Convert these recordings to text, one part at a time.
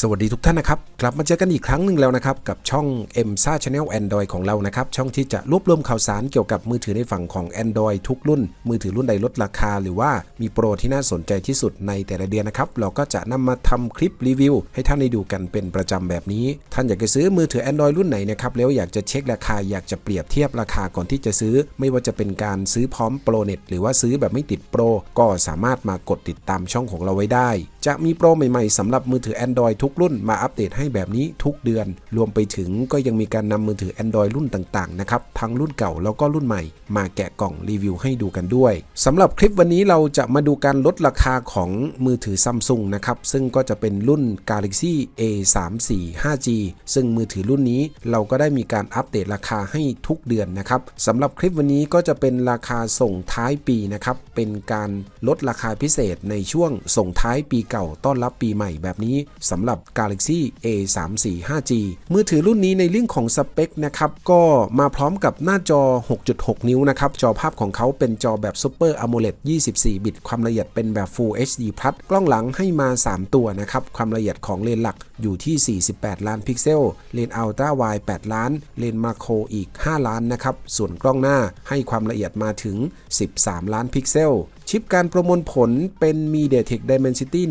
สวัสดีทุกท่านนะครับ กลับมาเจอกันอีกครั้งหนึ่งแล้วนะครับ กับช่อง m s a Channel Android ของเรานะครับ ช่องที่จะรวบรวมข่าวสารเกี่ยวกับมือถือในฝั่งของ Android ทุกรุ่น มือถือรุ่นใดลดราคา หรือว่ามีโปรที่น่าสนใจที่สุดในแต่ละเดือนนะครับ เราก็จะนำมาทำคลิปรีวิว ให้ท่านได้ดูกันเป็นประจำแบบนี้ ท่านอยากจะซื้อมือถือ Android รุ่นไหนนะครับแล้วอยากจะเช็คราคาอยากจะเปรียบเทียบราคาก่อนที่จะซื้อ ไม่ว่าจะเป็นการซื้อพร้อมโปรเน็ตหรือว่าซื้อแบบไม่ติดโปรก็สามารถมากดติดตามช่องของเราไว้ได้ จะมีโปรใหม่ ๆสำหรับมือถือ Android ทุกรุ่นมาอัปเดตให้แบบนี้ทุกเดือน รวมไปถึงก็ยังมีการนำมือถือ Android รุ่นต่างๆนะครับทั้งรุ่นเก่าแล้วก็รุ่นใหม่ มาแกะกล่องรีวิวให้ดูกันด้วยสำหรับคลิปวันนี้เราจะมาดูการลดราคาของมือถือซัมซุงนะครับซึ่งก็จะเป็นรุ่น Galaxy A 3 4 5G ซึ่งมือถือรุ่นนี้เราก็ได้มีการอัปเดตราคาให้ทุกเดือนนะครับสำหรับคลิปวันนี้ก็จะเป็นราคาส่งท้ายปีนะครับเป็นการลดราคาพิเศษในช่วงส่งท้ายปีเก่าต้อนรับปีใหม่แบบนี้สำหรับ Galaxy A 3 4 5G มือถือรุ่นนี้ในเรื่องของสเปคนะครับ ก็มาพร้อมกับหน้าจอ 6.6 นิ้วนะครับ จอภาพของเขาเป็นจอแบบ Super AMOLED 24 บิต ความละเอียดเป็นแบบ Full HD Plus กล้องหลังให้มา 3 ตัวนะครับ ความละเอียดของเลนหลักอยู่ที่ 48 ล้านพิกเซล เลนอัลตร้าไวด์8ล้าน เลนมาโครอีก 5 ล้านนะครับ ส่วนกล้องหน้าให้ความละเอียดมาถึง 13 ล้านพิกเซล ชิปการประมวลผลเป็น MediaTek Dimensity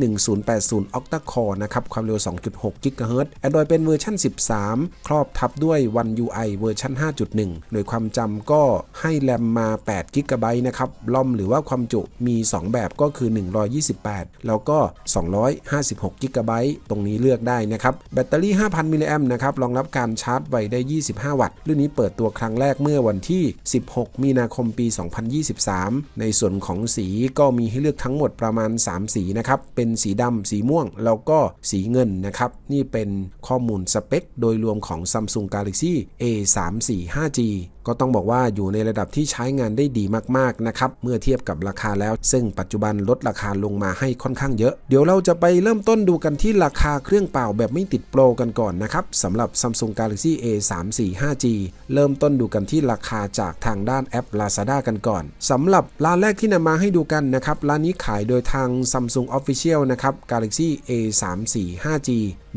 1080 Octa Core นะครับ ความเร็ว 2.6 GHz Android เป็นเวอร์ชัน13 ครอบทับด้วย One UI เวอร์ชัน5.1โดยความจำก็ให้แรมมา 8 GB นะครับ ล่อมหรือว่าความจุมี 2 แบบก็คือ 128 แล้วก็ 256 GB ตรงนี้เลือกได้นะครับ แบตเตอรี่ 5,000 มิลลิแอมนะครับ รองรับการชาร์จไวได้ 25 วัตต์ รุ่นนี้เปิดตัวครั้งแรกเมื่อวันที่ 16 มีนาคม ปี 2023 ในส่วนของสีีก็มีให้เลือกทั้งหมดประมาณ 3 สีนะครับ เป็นสีดำสีม่วง แล้วก็สีเงินนะครับ นี่เป็นข้อมูลสเปค โดยรวมของ Samsung Galaxy A 3 4 5G ก็ต้องบอกว่าอยู่ในระดับที่ใช้งานได้ดีมากๆนะครับ เมื่อเทียบกับราคาแล้ว ซึ่งปัจจุบันลดราคาลงมาให้ค่อนข้างเยอะ เดี๋ยวเราจะไปเริ่มต้นดูกันที่ราคาเครื่องเปล่าแบบไม่ติดโปรกันก่อนนะครับสำหรับ Samsung Galaxy A 3 4 5G เริ่มต้นดูกันที่ราคาจากทางด้านแอป Lazada กันก่อนสำหรับร้านแรกที่นำมาให้ดูกันนะครับ ร้านนี้ขายโดยทาง Samsung Official นะครับ Galaxy A 3 4 5G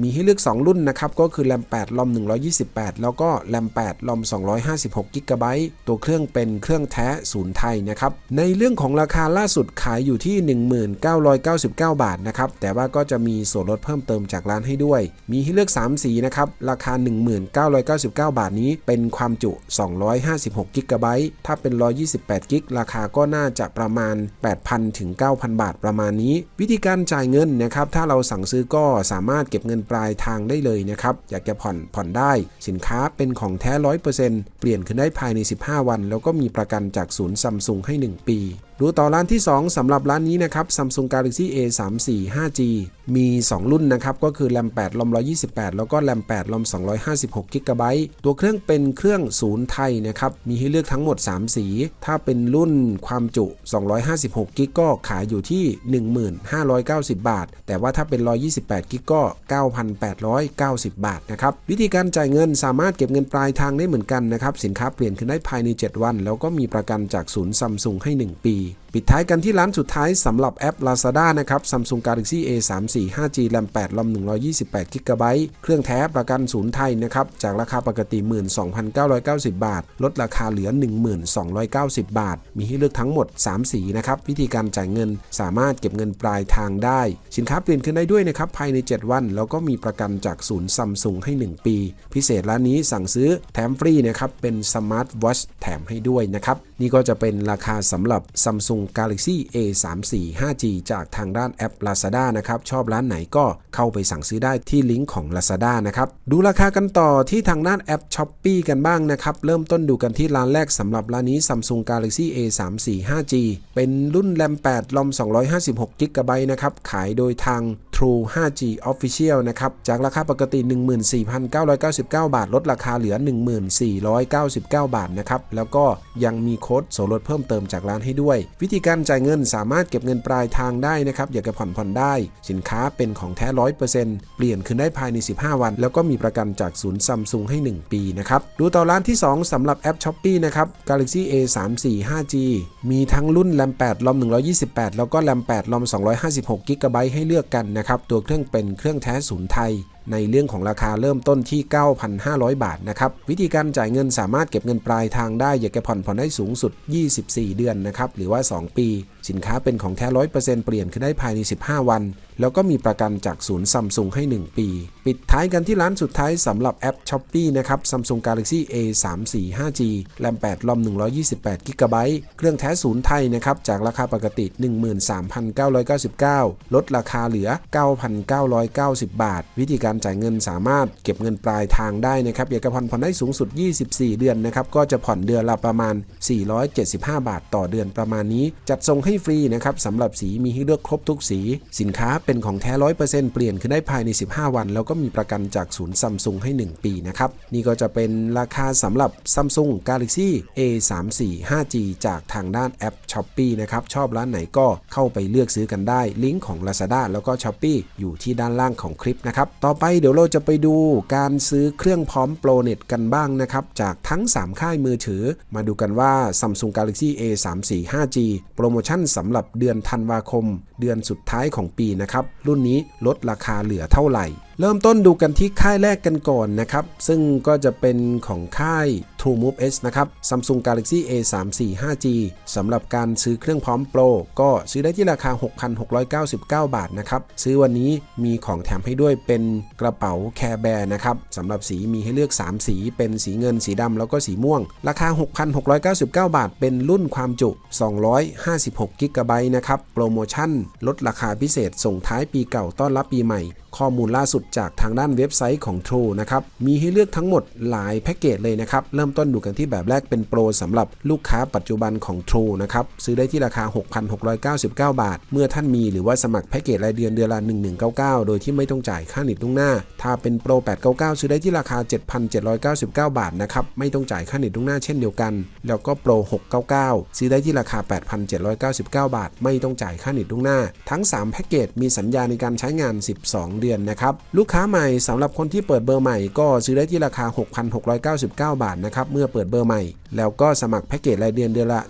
มีให้เลือก 2 รุ่นนะครับ ก็คือ RAM 8 ROM 128 แล้วก็ RAM 8 ROM 256 g b ตัวเครื่องเป็นเครื่องแท้ศูนย์ไทยนะครับ ในเรื่องของราคาล่าสุดขายอยู่ที่ 1999 บาทนะครับ แต่ว่าก็จะมีส่วนลดเพิ่มเติมจากร้านให้ด้วย มีให้เลือก 3 สีนะครับ ราคา 1999 บาทนี้เป็นความจุ 256 g b ถ้าเป็น 128 g ราคาก็น่าจะประมาณ 8,000 ถึง 9,000 บาทประมาณนี้ วิธีการจ่ายเงินนะครับ ถ้าเราสั่งซื้อก็สามารถเก็บเงินปลายทางได้เลยนะครับ อยากจะผ่อนผ่อนได้ สินค้าเป็นของแท้ 100%เปลี่ยนคืนได้ภายใน 15 วัน แล้วก็มีประกันจากศูนย์ซัมซุงให้ 1 ปีดูต่อร้านที่ 2สำหรับร้านนี้นะครับ Samsung Galaxy A 3 4 5G มี 2 รุ่นนะครับ ก็คือ RAM 8 ROM 128 แล้วก็ RAM 8 ROM 256 g b ตัวเครื่องเป็นเครื่องศูนย์ไทยนะครับ มีให้เลือกทั้งหมด 3 สี ถ้าเป็นรุ่นความจุ 256 g b ก็ขายอยู่ที่ 1590 บาท แต่ว่าถ้าเป็น 128 g b ก็ 9,890 บาทนะครับ วิธีการจ่ายเงินสามารถเก็บเงินปลายทางได้เหมือนกันนะครับ สินค้าเปลี่ยนขึ้นได้ภายใน 7 วัน แล้วก็มีประกันจากศูนย์ซัมซุงให้ 1 ปี России. ปิดท้ายกันที่ร้านสุดท้ายสำหรับแอป Lazada นะครับ Samsung Galaxy A 3 4 5G RAM 8 ROM 128 g b เครื่องแท้ประกันศูนย์ไทยนะครับ จากราคาปกติ 12,990 บาท ลดราคาเหลือ 1290 บาท มีให้เลือกทั้งหมด 3 สีนะครับ วิธีการจ่ายเงินสามารถเก็บเงินปลายทางได้ สินค้าเปลี่ยนขึ้นได้ด้วยนะครับ ภายใน 7 วัน แล้วก็มีประกันจากศูนย์ซัมซุงให้ 1 ปี พิเศษร้านนี้สั่งซื้อแถมฟรีนะครับเป็นสมาร์ทวอชแถมให้ด้วยนะครับนี่ก็จะเป็นราคาสำหรับ Samsung Galaxy A 3 4 5G จากทางด้านแอป Lazada นะครับ ชอบร้านไหนก็เข้าไปสั่งซื้อได้ที่ลิงก์ของ Lazada นะครับ ดูราคากันต่อที่ทางด้านแอป s h o p e e กันบ้างนะครับ เริ่มต้นดูกันที่ร้านแรกสำหรับร้านนี้ Samsung Galaxy A 3 4 5G เป็นรุ่น RAM 8 ROM 256 g b นะครับ ขายโดยทาง True 5G Official นะครับ จากราคาปกติ 14,999 บาท ลดราคาเหลือ 1499 บาทนะครับ แล้วก็ยังมีโค้ดส่วนลดเพิ่มเติมจากร้านให้ด้วย วิธีการจ่ายเงินสามารถเก็บเงินปลายทางได้นะครับ อยากจะผ่อนผ่อนได้ สินค้าเป็นของแท้ 100%เปลี่ยนคืนได้ภายใน 15 วัน แล้วก็มีประกันจากศูนย์ซัมซุงให้ 1 ปีนะครับ ดูต่อร้านที่ 2สำหรับแอป s h o p e e นะครับ Galaxy A 3 4 5G มีทั้งรุ่น RAM 8 ROM 128 แล้วก็ RAM 8 ROM 256 g b ให้เลือกกันนะครับนะครับตัวเครื่องเป็นเครื่องแท้ศูนย์ไทย ในเรื่องของราคาเริ่มต้นที่ 9,500 บาทนะครับ วิธีการจ่ายเงินสามารถเก็บเงินปลายทางได้อยากผ่อนผ่อนได้สูงสุด 24 เดือนนะครับ หรือว่า 2 ปี สินค้าเป็นของแท้ 100%เปลี่ยนขึ้นได้ภายใน 15 วัน แล้วก็มีประกันจากศูนย์ซัมซุงให้ 1 ปี ปิดท้ายกันที่ร้านสุดท้ายสำหรับแอป s h อ p e e นะครับ Samsung Galaxy A 3 4 5G แรม8ลอม128 g b เครื่องแท้ศูนย์ไทยนะครับจากราคาปกติ 13,999 ลดราคาเหลือ 9,990 บาท วิธีการการจ่ายเงินสามารถเก็บเงินปลายทางได้นะครับอยากจะผ่อนผ่อนได้สูงสุด 24 เดือนนะครับก็จะผ่อนเดือนละประมาณ 475 บาทต่อเดือนประมาณนี้ จัดส่งให้ฟรีนะครับสำหรับสีมีให้เลือกครบทุกสี สินค้าเป็นของแท้ 100%เปลี่ยนขึ้นได้ภายใน 15 วัน แล้วก็มีประกันจากศูนย์ซัมซุงให้ 1 ปีนะครับนี่ก็จะเป็นราคาสำหรับ Samsung Galaxy A 3 4 5G จากทางด้านแอป s h อ p e e นะครับชอบร้านไหนก็เข้าไปเลือกซื้อกันได้ลิงก์ของ Lazada แล้วก็ s h อ p e e อยู่ที่ด้านล่างของคลิปนะครับต่อไปเดี๋ยวเราจะไปดูการซื้อเครื่องพร้อมโปรเน็ตกันบ้างนะครับ จากทั้ง 3 ค่ายมือถือ มาดูกันว่า Samsung Galaxy A 3 4 5G โปรโมชั่นสำหรับเดือนธันวาคม เดือนสุดท้ายของปีนะครับ รุ่นนี้ลดราคาเหลือเท่าไหร่ เริ่มต้นดูกันที่ค่ายแรกกันก่อนนะครับ ซึ่งก็จะเป็นของค่าย TrueMove S นะครับ Samsung Galaxy A 3 4 5G สำหรับการซื้อเครื่องพร้อมโปรก็ซื้อได้ที่ราคา 6,699 บาทนะครับ ซื้อวันนี้มีของแถมให้ด้วยเป็นกระเป๋าแคร์แบร์นะครับสำหรับสีมีให้เลือก 3 สี เป็นสีเงินสีดำแล้วก็สีม่วง ราคา 6,699 บาท เป็นรุ่นความจุ 256กิกะไบต์นะครับ โปรโมชั่น ลดราคาพิเศษส่งท้ายปีเก่าต้อนรับปีใหม่ ข้อมูลล่าสุดจากทางด้านเว็บไซต์ของ True นะครับ มีให้เลือกทั้งหมดหลายแพ็กเกจเลยนะครับ เริ่มต้นดูกันที่แบบแรกเป็นโปรสำหรับลูกค้าปัจจุบันของ True นะครับ ซื้อได้ที่ราคา 6,699 บาท เมื่อท่านมีหรือว่าสมัครแพ็กเกจรายเดือนเดือนละ 1199 โดยที่ไม่ต้องจ่ายค่าเน็ตล่วงหน้า ถ้าเป็นโปร 899 ซื้อได้ที่ราคา 7,799 บาทนะครับ ไม่ต้องจ่ายค่าเน็ตล่วงหน้าเช่นเดียวกัน แล้วก็โปร 699 ซื้อได้ที่ราคา 8,799 บาท ไม่ต้องจ่ายค่าเน็ตล่วงหน้า ทั้ง 3 แพ็กเกจมีสัญญาในการใช้งาน 12เดือนนะครับ ลูกค้าใหม่สำหรับคนที่เปิดเบอร์ใหม่ก็ซื้อได้ที่ราคา 6,699 บาทนะครับ เมื่อเปิดเบอร์ใหม่ แล้วก็สมัครแพ็กเกจรายเดือนเดือนละ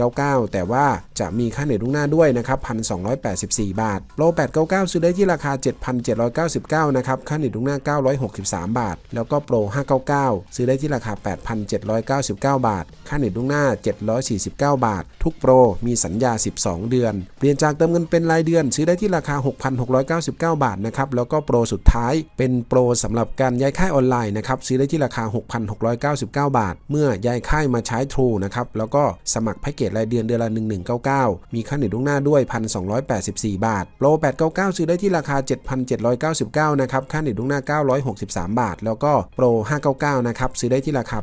1199 แต่ว่าจะมีค่าเน็ตล่วงหน้าด้วยนะครับ 1,284 บาท โปร 899 ซื้อได้ที่ราคา 7,799 นะครับ ค่าเน็ตล่วงหน้า 963 บาท แล้วก็โปร 599 ซื้อได้ที่ราคา 8,799 บาท ค่าเน็ตล่วงหน้า 749 บาท ทุกโปรมีสัญญา 12 เดือน เปลี่ยนจากเติมเงินเป็นรายเดือน ซื้อได้ที่ราคา 6,699 บาทนะครับแล้วแล้วก็โปรสุดท้ายเป็นโปรสำหรับการย้ายค่ายออนไลน์นะครับซื้อได้ที่ราคา 6,699 บาท เมื่อย้ายค่ายมาใช้ True นะครับแล้วก็สมัครแพ็กเกจรายเดือนเดือนละ 1199 มีค่าเน็ตล่วงหน้าด้วย 1,284 บาท โปร 899 ซื้อได้ที่ราคา 7,799 นะครับค่าเน็ตล่วงหน้า 963 บาท แล้วก็โปร 599 นะครับซื้อได้ที่ราคา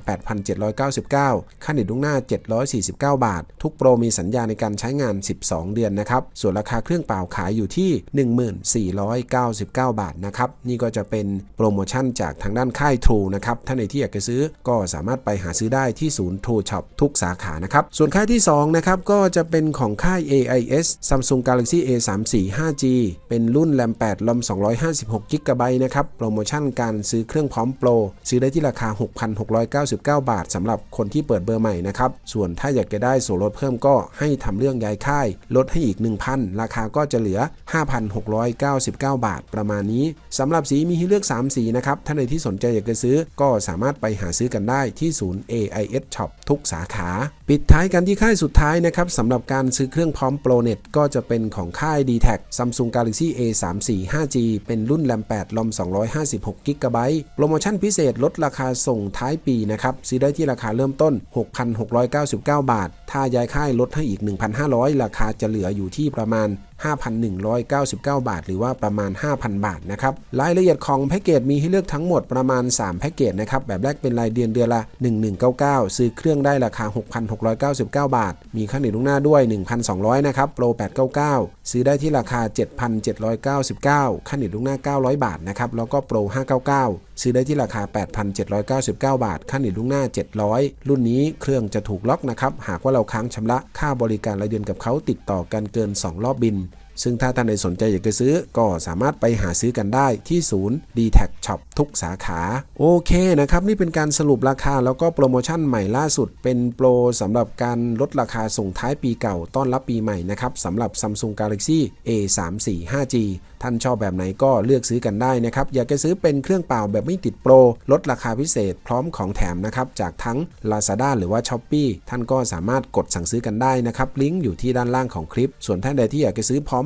8,799 ค่าเน็ตล่วงหน้า 749 บาท ทุกโปรมีสัญญาในการใช้งาน 12 เดือนนะครับส่วนราคาเครื่องเปล่าขายอยู่ที่ 1499บาทนะครับ นี่ก็จะเป็นโปรโมชั่นจากทางด้านค่าย True นะครับ ท่านใดที่อยากจะซื้อก็สามารถไปหาซื้อได้ที่ศูนย์ True Shop ทุกสาขานะครับ ส่วนค่ายที่2นะครับก็จะเป็นของค่าย AIS Samsung Galaxy A 3 4 5G เป็นรุ่นแรม8ลอม256 g b นะครับ โปรโมชั่นการซื้อเครื่องพร้อมโปร ซื้อได้ที่ราคา 6,699 บาทสำหรับคนที่เปิดเบอร์ใหม่นะครับ ส่วนถ้าอยากจะได้ส่วนลดเพิ่มก็ให้ทำเรื่องย้ายค่าย ลดให้อีก 1,000 ราคาก็จะเหลือ 5,699 บาทประมาณนี้สำหรับสีมีให้เลือก 3 สีนะครับ ท่านใดที่สนใจอยากจะซื้อก็สามารถไปหาซื้อกันได้ที่ศูนย์ AIS Shop ทุกสาขา ปิดท้ายกันที่ค่ายสุดท้ายนะครับสำหรับการซื้อเครื่องพร้อมโปรเน็ตก็จะเป็นของค่าย d t แท Samsung Galaxy A 3 4 5G เป็นรุ่นแรม8ลอม256 g b โปรโมชั่นพิเศษลดราคาส่งท้ายปีนะครับซื้อได้ที่ราคาเริ่มต้น 6,699 บาท ถ้าย้ายค่ายลดให้อีก 1,500 ราคาจะเหลืออยู่ที่ประมาณ 5,199 บาท หรือว่าประมาณ 5,000 บาทนะครับรายละเอียดของแพ็กเกจมีให้เลือกทั้งหมดประมาณ 3 แพ็กเกจนะครับแบบแรกเป็นรายเดือนเดือนละ 1199 ซื้อเครื่องได้ราคา 6,699 บาท มีค่าเน็ตล่วงหน้าด้วย 1,200 นะครับโปร 899 ซื้อได้ที่ราคา 7,799 ค่าเน็ตล่วงหน้า 900 บาทนะครับแล้วก็โปร 599 ซื้อได้ที่ราคา 8,799 บาท ค่าเน็ตล่วงหน้า 700 รุ่นนี้เครื่องจะถูกล็อกนะครับ หากว่าเราค้างชำระค่าบริการรายเดือนกับเขาติดต่อกันเกิน 2 รอบบิน ซึ่งถ้าท่านใดสนใจอยากจะซื้อก็สามารถไปหาซื้อกันได้ที่ศูนย์ d t a c Shop ทุกสาขา โอเคนะครับ นี่เป็นการสรุปราคาแล้วก็โปรโมชั่นใหม่ล่าสุด เป็นโปรสำหรับการลดราคาส่งท้ายปีเก่าต้อนรับปีใหม่นะครับสำหรับ Samsung Galaxy A34 5G ท่านชอบแบบไหนก็เลือกซื้อกันได้นะครับ อยากจะซื้อเป็นเครื่องเปล่าแบบไม่ติดโปร ลดราคาพิเศษพร้อมของแถมนะครับ จากทั้ง Lazada หรือว่า s h อ p e e ท่านก็สามารถกดสั่งซื้อกันได้นะครับลิงก์อยู่ที่ด้านล่างของคลิป ส่วนท่านใดที่อยากจะซื้อพร้อม